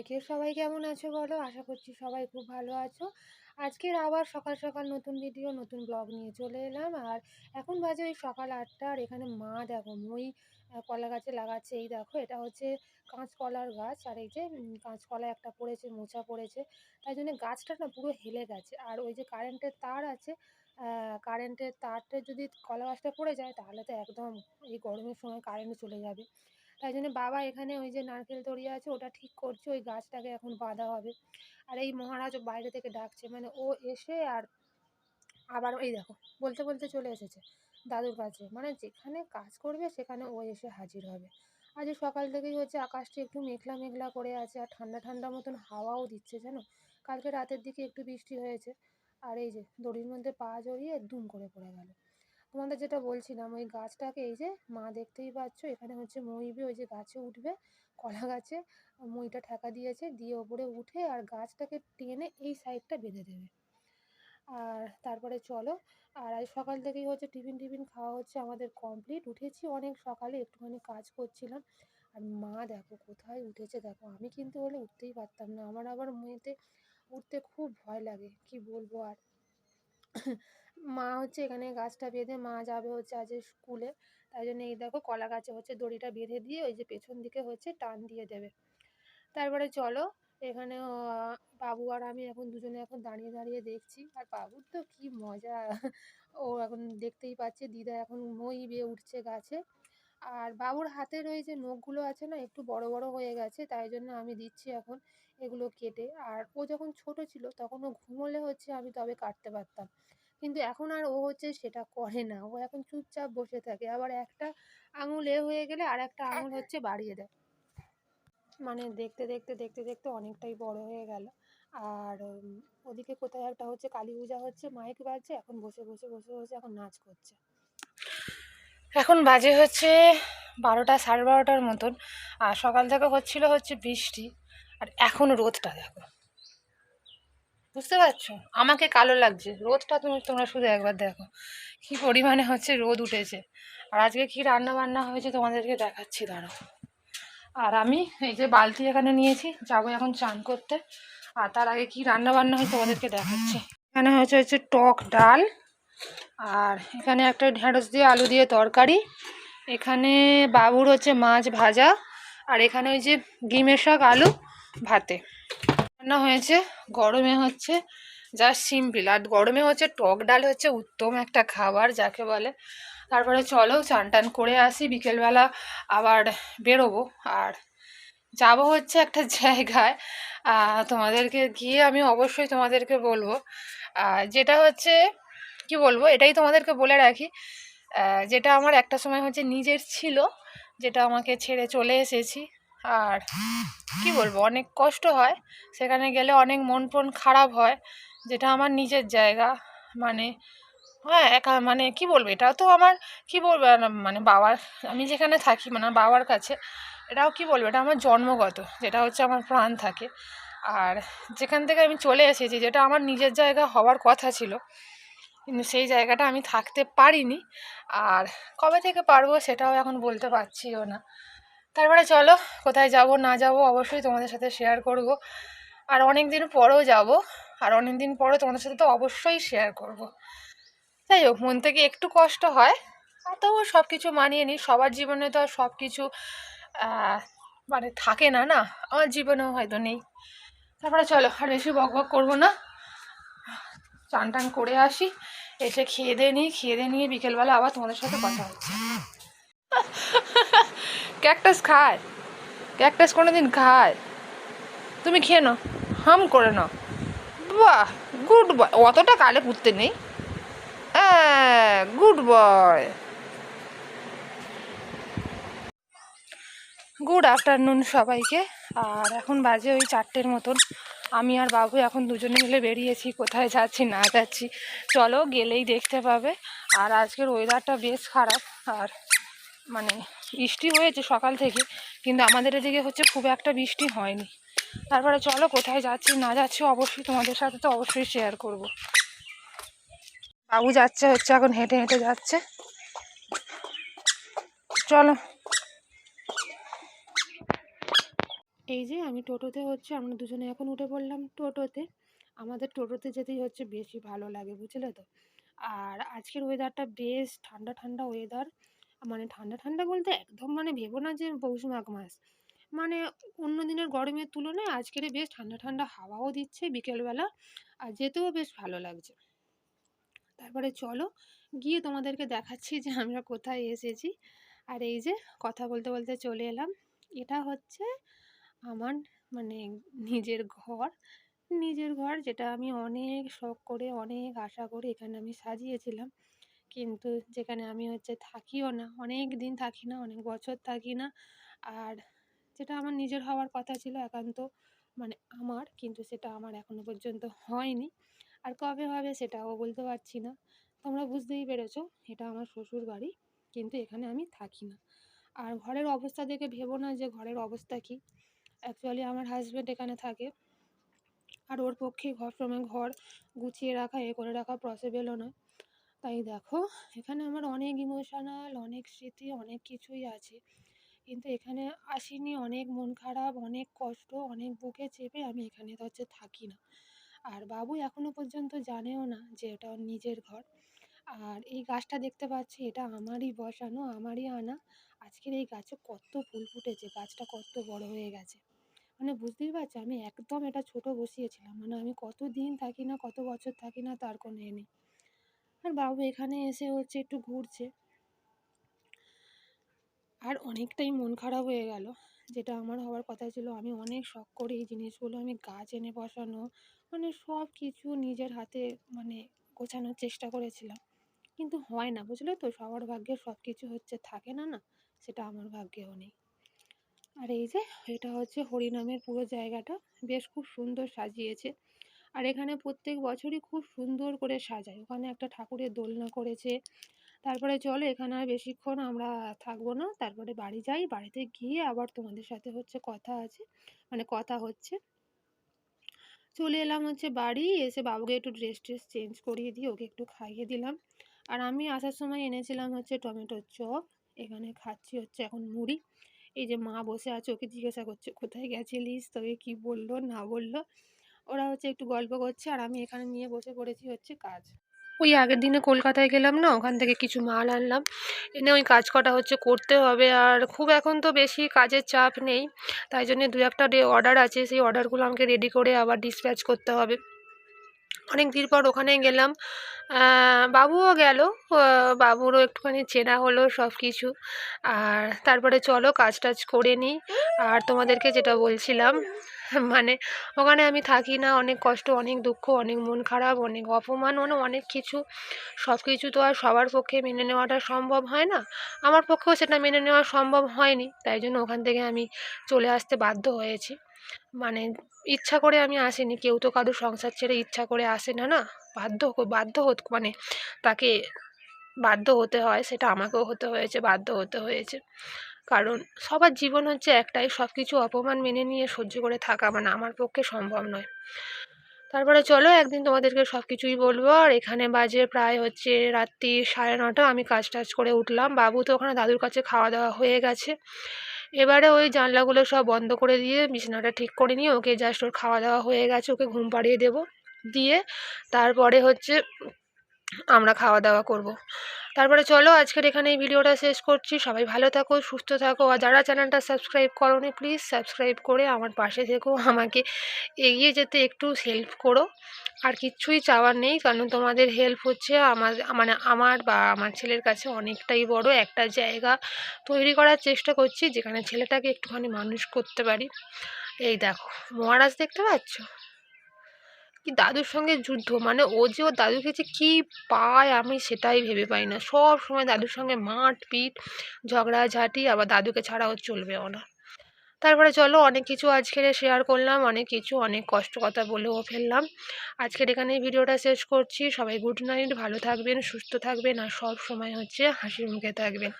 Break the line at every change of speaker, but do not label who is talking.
সবাইকে সবাই কেমন আছো বলো? আশা করছি সবাই খুব ভালো আছো। আজকের আবার সকাল সকাল নতুন ভিডিও নতুন ব্লগ নিয়ে চলে এলাম। আর এখন বাজে ওই সকাল আটটা। আর এখানে মা দেখো, মই কলা গাছে লাগাচ্ছে। এই দেখো, এটা হচ্ছে কাঁচকলার গাছ। আর এই যে কাঁচকলা একটা পড়েছে, মোচা পড়েছে। তাই জন্য গাছটা না পুরো হেলে গেছে। আর ওই যে কারেন্টের তার আছে কারেন্টের তারটা যদি কলা গাছটা পড়ে যায়, তাহলে তো একদম এই গরমের সময় কারেন্ট চলে যাবে। তাই জন্য বাবা এখানে ওই যে নারকেল তরিয়ে আছে, ওটা ঠিক করছে, ওই গাছটাকে এখন বাঁধা হবে। আর এই মহারাজ বাইরে থেকে ডাকছে মানে ও এসে আর আবার এই দেখো, বলতে বলতে চলে এসেছে দাদুর কাছে। মানে যেখানে কাজ করবে সেখানে ও এসে হাজির হবে। আজ সকাল থেকেই হচ্ছে আকাশটা একটু মেঘলা মেঘলা করে আছে, আর ঠান্ডা ঠান্ডা মতন হাওয়াও দিচ্ছে, জানো? কালকে রাতের দিকে একটু বৃষ্টি হয়েছে, আর এই যে দড়ির মধ্যে পা জড়িয়ে দুম করে পড়ে গেল। তোমাদের যেটা বলছিলাম, ওই গাছটাকে এই যে মা দেখতেই পাচ্ছ, এখানে হচ্ছে মইবে ওই যে গাছে উঠবে, কলা গাছে মইটা ঠেকা দিয়েছে, দিয়ে ওপরে উঠে আর গাছটাকে টেনে এই সাইডটা বেঁধে দেবে। আর তারপরে চলো, আর আজ সকাল থেকেই হচ্ছে টিফিন টিফিন খাওয়া হচ্ছে আমাদের কমপ্লিট উঠেছি অনেক সকালে, একটুখানি কাজ করছিলাম, আর মা দেখো কোথায় উঠেছে, দেখো, আমি কিন্তু হলে উঠতেই পারতাম না, আমার আবার মেয়েতে উঠতে খুব ভয় লাগে, কি বলব আর। মা হচ্ছে এখানে গাছটা বেঁধে, মা যাবে হচ্ছে আজ স্কুলে। তাই জন্য এই দেখো কলা গাছে হচ্ছে দড়িটা বেঁধে দিয়ে ওই যে পেছন দিকে হচ্ছে টান দিয়ে দেবে। তারপরে চলো এখানে বাবু আর আমি এখন দুজনে এখন দাঁড়িয়ে দাঁড়িয়ে দেখছি। আর বাবুর তো কি মজা। ও এখন দেখতেই পাচ্ছে, দিদা এখন মই বেয়ে উঠছে গাছে। আর বাবুর হাতের ওই যে নখগুলো আছে না একটু বড় বড় হয়ে গেছে তাই জন্য আমি দিচ্ছি এখন এগুলো কেটে। আর ও যখন ছোট ছিল তখন ও ঘুমোলে হচ্ছে আমি তবে কাটতে পারতাম। কিন্তু এখন আর ও হচ্ছে সেটা করে না। ও এখন চুপচাপ বসে থাকে। আবার একটা আঙুল এ হয়ে গেলে আর একটা আঙুল হচ্ছে বাড়িয়ে দেয়। মানে দেখতে দেখতে দেখতে দেখতে অনেকটাই বড় হয়ে গেল। আর ওদিকে কোথায় একটা হচ্ছে কালী পূজা হচ্ছে মাইক বাজছে এখন বসে বসে বসে বসে এখন নাচ করছে। এখন বাজে হচ্ছে বারোটা, সাড়ে বারোটার মতন। আর সকাল থেকে হচ্ছিল হচ্ছে বৃষ্টি। আর এখন রোদটা দেখো। বুঝতে পারছ? আমাকে কালো লাগছে। রোদটা তুমি, তোমরা শুধু একবার দেখো। কি পরিমাণে হচ্ছে রোদ উঠেছে। আর আজকে কি রান্না বান্না হয়েছে তোমাদেরকে দেখাচ্ছি, দাঁড়াও। আর আমি এই যে বালতি এখানে নিয়েছি, যাব এখন চান করতে। আর তার আগে কি রান্না বান্না হয়েছে তোমাদেরকে দেখাচ্ছি। এখানে হয়েছে হচ্ছে টক ডাল। আর এখানে একটা ঢেঁড়স দিয়ে আলু দিয়ে তরকারি। এখানে বাবুর হচ্ছে মাছ ভাজা, আর এখানে ওই যে ডিমের শাক, আলু, ভাতে। রান্না হয়েছে, গরমে হচ্ছে যা সিম্পল আর গরমে হচ্ছে টক ডাল হচ্ছে উত্তম একটা খাবার, যাকে বলে। তারপরে চলো চান টান করে আসি, বিকেলবেলা আবার বেরোবো। আর যাব হচ্ছে একটা জায়গায় তোমাদেরকে গিয়ে আমি অবশ্যই তোমাদেরকে বলব। যেটা হচ্ছে কি বলব? এটাই তোমাদেরকে বলে রাখি। যেটা আমার একটা সময় হচ্ছে নিজের ছিল, যেটা আমাকে ছেড়ে চলে এসেছি। আর কি বলব, অনেক কষ্ট হয়। সেখানে গেলে অনেক মন টন খারাপ হয়, যেটা আমার নিজের জায়গা। মানে হ্যাঁ একা মানে কি বলব এটাও তো আমার কি বলব মানে বাবার, আমি যেখানে থাকি মানে বাবার কাছে, এটাও কি বলব, এটা আমার জন্মগত, যেটা হচ্ছে আমার প্রাণ থাকে। আর যেখান থেকে আমি চলে এসেছি, যেটা আমার নিজের জায়গা হওয়ার কথা ছিল কিন্তু সেই জায়গাটা আমি থাকতে পারিনি। আর কবে থেকে পারব সেটাও এখন বলতে পারছিও না। তারপরে চলো, কোথায় যাব, না যাব অবশ্যই তোমাদের সাথে শেয়ার করব। আর অনেক দিন পরেও যাব, আর অনেক দিন পরে তোমাদের সাথে তো অবশ্যই শেয়ার করব। যাই হোক, মন থেকে একটু কষ্ট হয় তবুও সব কিছু মানিয়ে নিই। সবার জীবনে তো আর সব কিছু মানে থাকে না না? আমার জীবনেও হয়তো নেই। তারপরে চলো, আর বেশি বক বক করব না। চান টান করে আসি, এসে খেয়ে দিয়ে নিই, খেয়ে দিয়ে নিয়ে বিকেলবেলা আবার তোমাদের সাথে কথা হচ্ছে। ক্যাকটাস খায়। ক্যাকটাস কোনো দিন খায়। তুমি খেয়ে নাও, হাম করে নাও। বাহ গুড বয় অতটা কালে পুঁততে নেই। গুড বয় গুড আফটারনুন সবাইকে। আর এখন বাজে ওই চারটের মতন। আমি আর বাবু এখন দুজনে মিলে বেরিয়েছি, কোথায় যাচ্ছি না যাচ্ছি, চলো গেলেই দেখতে পাবে। আর আজকের ওয়েদারটা বেশ খারাপ, আর মানে বৃষ্টি হয়েছে সকাল থেকে, কিন্তু আমাদের এদিকে হচ্ছে খুব একটা বৃষ্টি হয়নি। তারপরে চলো কোথায় যাচ্ছি, না যাচ্ছি অবশ্যই তোমাদের সাথে তো অবশ্যই শেয়ার করব। বাবু যাচ্ছে হচ্ছে, এখন হেঁটে হেঁটে যাচ্ছে। চলো। এই যে আমি টোটোতে হচ্ছে আমরা দুজনে এখন উঠে পড়লাম টোটোতে। আমাদের টোটোতে যেতেই হচ্ছে বেশি ভালো লাগে, বুঝলে তো? আর আজকের ওয়েদারটা বেশ ঠান্ডা ঠান্ডা ওয়েদার মানে ঠান্ডা ঠান্ডা বলতে একদম মানে ভেবো না যে পৌষ মাঘ মাস। মানে অন্য দিনের গরমের তুলনায় আজকের বেশ ঠান্ডা ঠান্ডা হাওয়াও দিচ্ছে বিকেলবেলা আর যেতেও বেশ ভালো লাগছে। তারপরে চলো গিয়ে তোমাদেরকে দেখাচ্ছি যে আমরা কোথায় এসেছি। আর এই যে কথা বলতে বলতে চলে এলাম। এটা হচ্ছে আমার মানে নিজের ঘর। নিজের ঘর যেটা আমি অনেক শখ করে, অনেক আশা করে এখানে আমি সাজিয়েছিলাম। কিন্তু যেখানে আমি হচ্ছে থাকিও না, অনেক দিন থাকি না, অনেক বছর থাকি না। আর যেটা আমার নিজের হওয়ার কথা ছিল একান্ত মানে আমার, কিন্তু সেটা আমার এখনও পর্যন্ত হয়নি। আর কবে হবে সেটাও বলতে পারছি না। তোমরা বুঝতেই পেরেছ, এটা আমার শ্বশুর বাড়ি কিন্তু এখানে আমি থাকি না। আর ঘরের অবস্থা দেখে ভেবো না যে ঘরের অবস্থা কী। অ্যাকচুয়ালি আমার হাজব্যান্ড এখানে থাকে। আর ওর পক্ষে ঘর সময় ঘর গুছিয়ে রাখা, এ করে রাখা পসিবলও নয়। তাই দেখো, এখানে আমার অনেক ইমোশনাল অনেক স্মৃতি, অনেক কিছুই আছে। কিন্তু এখানে আসিনি অনেক মন খারাপ, অনেক কষ্ট, অনেক বুকে চেপে আমি এখানে তো হচ্ছে থাকি না। আর বাবু এখনও পর্যন্ত জানেও না যে এটা ওর নিজের ঘর। আর এই গাছটা দেখতে পাচ্ছি, এটা আমারই বসানো, আমারই আনা। আজকের এই গাছে কত ফুল ফুটেছে, গাছটা কত বড় হয়ে গেছে। মানে বুঝতেই পারছ? আমি একদম এটা ছোট বসিয়েছিলাম। মানে আমি কত দিন থাকি না, কত বছর থাকি না, তার কোনো এ নেই। আর বাবু এখানে এসে হচ্ছে একটু ঘুরছে। আর অনেকটাই মন খারাপ হয়ে গেল। যেটা আমার হওয়ার কথা ছিল, আমি অনেক শখ করে এই জিনিসগুলো, আমি গাছ এনে বসানো মানে সব কিছু নিজের হাতে মানে গোছানোর চেষ্টা করেছিলাম। কিন্তু হয় না, বুঝলে তো? সবার ভাগ্যে সব কিছু হচ্ছে, থাকে না না? সেটা আমার ভাগ্যেও নেই। আর এই যে এটা হচ্ছে হরিনামের পুরো জায়গাটা, বেশ খুব সুন্দর সাজিয়েছে। আর এখানে প্রত্যেক বছরই খুব সুন্দর করে সাজায়। ওখানে একটা ঠাকুরের দোলনা করেছে। তারপরে চলো এখানে আর বেশিক্ষণ আমরা থাকব না, তারপরে বাড়ি যাই। বাড়িতে গিয়ে আবার তোমাদের সাথে হচ্ছে কথা আছে মানে কথা হচ্ছে। চলে এলাম হচ্ছে বাড়ি, এসে বাবুকে একটু ড্রেস ট্রেস চেঞ্জ করিয়ে দিয়ে ওকে একটু খাইয়ে দিলাম। আর আমি আসার সময় এনেছিলাম হচ্ছে টমেটোর চপ, এখানে খাচ্ছি হচ্ছে এখন মুড়ি। এই যে মা বসে আছে, ওকে জিজ্ঞাসা করছে, কোথায় গেছিলিস? তোকে কি বলল, না বলল? ওরা হচ্ছে একটু গল্প করছে, আর আমি এখানে নিয়ে বসে পড়েছি হচ্ছে কাজ। ওই আগের দিনে কলকাতায় গেলাম না, ওখান থেকে কিছু মাল আনলাম। এনে ওই কাজ কটা হচ্ছে করতে হবে, আর খুব এখন তো বেশি কাজের চাপ নেই। তাই জন্য দু একটা ডে অর্ডার আছে, সেই অর্ডারগুলো আমাকে রেডি করে আবার ডিসপ্যাচ করতে হবে। অনেক দিন পর ওখানে গেলাম। বাবুও গেল। বাবুরও একটুখানি চেনা হলো সব কিছু আর তারপরে চলো কাজ টাজ করে নিই। আর তোমাদেরকে যেটা বলছিলাম মানে ওখানে আমি থাকি না, অনেক কষ্ট, অনেক দুঃখ, অনেক মন খারাপ, অনেক অপমান মানে অনেক কিছু। সব কিছু তো আর সবার পক্ষে মেনে নেওয়াটা সম্ভব হয় না। আমার পক্ষেও সেটা মেনে নেওয়া সম্ভব হয়নি। তাই জন্য ওখান থেকে আমি চলে আসতে বাধ্য হয়েছি। মানে ইচ্ছা করে আমি আসিনি। কেউ তো কারও সংসার ছেড়ে ইচ্ছা করে আসে না না? বাধ্য বাধ্য হত মানে তাকে বাধ্য হতে হয়, সেটা আমাকেও হতে হয়েছে, বাধ্য হতে হয়েছে। কারণ সবার জীবন হচ্ছে একটাই সব কিছু অপমান মেনে নিয়ে সহ্য করে থাকা মানে আমার পক্ষে সম্ভব নয়। তারপরে চলো, একদিন তোমাদেরকে সব কিছুই বলব। আর এখানে বাজে প্রায় হচ্ছে রাত্রি সাড়ে নটা, আমি কাজ টাজ করে উঠলাম। বাবু তো ওখানে দাদুর কাছে খাওয়া দাওয়া হয়ে গেছে। এবারে ওই জানলাগুলো সব বন্ধ করে দিয়ে বিছানাটা ঠিক করে নিয়ে ওকে জাস্ট ওর খাওয়া দাওয়া হয়ে গেছে, ওকে ঘুম পাড়িয়ে দেবো। দিয়ে তারপরে হচ্ছে আমরা খাওয়া দাওয়া করব। তারপরে চলো, আজকের এখানে এই ভিডিওটা শেষ করছি। সবাই ভালো থাকো, সুস্থ থাকো। আর যারা চ্যানেলটা সাবস্ক্রাইব করো নি প্লিজ সাবস্ক্রাইব করে আমার পাশে থেকো। আমাকে এগিয়ে যেতে একটু হেল্প করো। আর কিচ্ছুই চাওয়ার নেই, কারণ তোমাদের হেল্প হচ্ছে আমার মানে আমার বা আমার ছেলের কাছে অনেকটাই বড় একটা জায়গা তৈরি করার চেষ্টা করছি, যেখানে ছেলেটাকে একটুখানি মানুষ করতে পারি। এই দেখো, মহারাজ দেখতে পাচ্ছ? কি দাদুর সঙ্গে যুদ্ধ? মানে ও যে ওর দাদুকে যে কী পায় আমি সেটাই ভেবে পাই না। সব সময় দাদুর সঙ্গে মাঠ পিট ঝগড়াঝাটি, আবার দাদুকে ছাড়া ও চলবেও না। তারপরে চলো অনেক কিছু আজকের শেয়ার করলাম, অনেক কিছু, অনেক কষ্ট কথা বলেও ফেললাম। আজকের এখানে ভিডিওটা শেষ করছি। সবাই গুড নাইট ভালো থাকবেন, সুস্থ থাকবেন, আর সব সময় হচ্ছে হাসির মুখে থাকবেন।